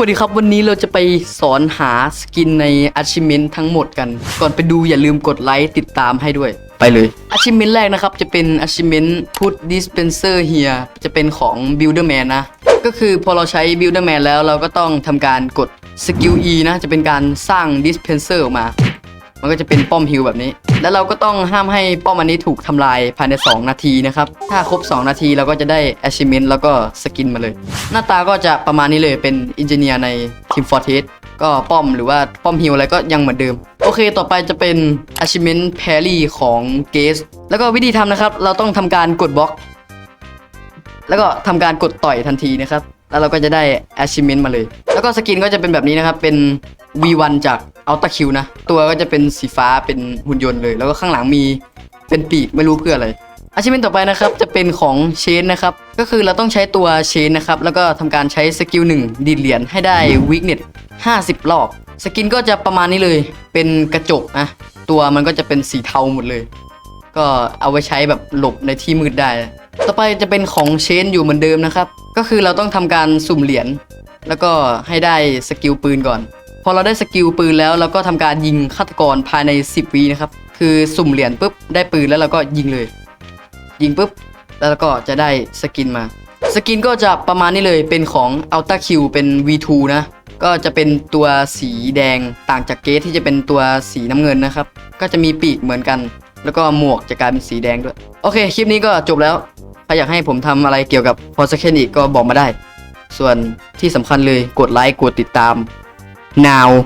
วัสดีครับวันนี้เราจะไปสอนหาสกินใน achievement ทั้งหมดกัน ก่อนไปดูอย่าลืมกดไลค์ติดตามให้ด้วย ไปเลย achievement แรกนะครับ จะเป็น achievement put dispenser here จะเป็นของ builderman นะ ก็คือพอเราใช้ builderman แล้วเราก็ต้องทำการกด skill e นะ จะเป็นการสร้าง dispenser ออกมา มันก็จะเป็นป้อมฮิลแบบนี้ แล้วเราก็ต้องห้ามให้ป้อมอันนี้ถูกทำลายภายใน 2 นาทีนะครับ ถ้าครบ 2 นาทีเราก็จะได้ achievement แล้วก็สกินมาเลย หน้าตาก็จะประมาณนี้เลยเป็นอินเจเนียร์ใน Team Fortress ก็ป้อมหรือว่าป้อมฮิลอะไรก็ยังเหมือนเดิม โอเคต่อไปจะเป็น achievement parry ของเกสแล้วก็วิธีทำนะครับ เราต้องทำการกดบล็อก แล้วก็ทำการกดต่อยทันทีนะครับ แล้วเราก็จะได้ achievement มาเลย แล้วก็สกินก็จะเป็นแบบนี้นะครับเป็น V1 จาก Ultra Q นะ ตัวก็จะเป็นสีฟ้าเป็นหุ่นยนต์เลย แล้วก็ข้างหลังมีเป็นปีกไม่รู้เพื่ออะไร achievement ต่อไปนะครับจะเป็นของเชนนะครับ ก็คือเราต้องใช้ตัวเชนนะครับ แล้วก็ทำการใช้สกิล1ดีดเหรียญให้ได้ weakness 50 รอบ สกินก็จะประมาณนี้เลย เป็นกระจกนะตัวมันก็จะเป็นสีเทาหมดเลย ก็เอาไว้ใช้แบบหลบในที่มืดได้ ต่อไปจะเป็นของเชนอยู่เหมือนเดิมนะครับ ก็คือเราต้องทำการสุ่มเหรียญแล้วก็ให้ได้สกิลปืนก่อน พอเราได้สกิลปืนแล้วเราก็ทำการยิงฆาตกรภายใน 10วินะครับ คือสุ่มเหรียญปุ๊บได้ปืนแล้วเราก็ยิงเลย ยิงปุ๊บแล้วก็จะได้สกินมา สกินก็จะประมาณนี้เลยเป็นของ Ultra Q เป็น V2 นะ ก็จะเป็นตัวสีแดงต่างจากเกสที่จะเป็นตัวสีน้ำเงินนะครับ ก็จะมีปีกเหมือนกัน แล้วก็หมวกจะกลายเป็นสีแดงด้วย โอเค คลิปนี้ก็จบแล้วถ้าอยากให้ผมทำอะไรเกี่ยวกับ f o r s a k e n อีกก็บอกมาได้ ส่วนที่สำคัญเลยกดไลค์กดติดตาม now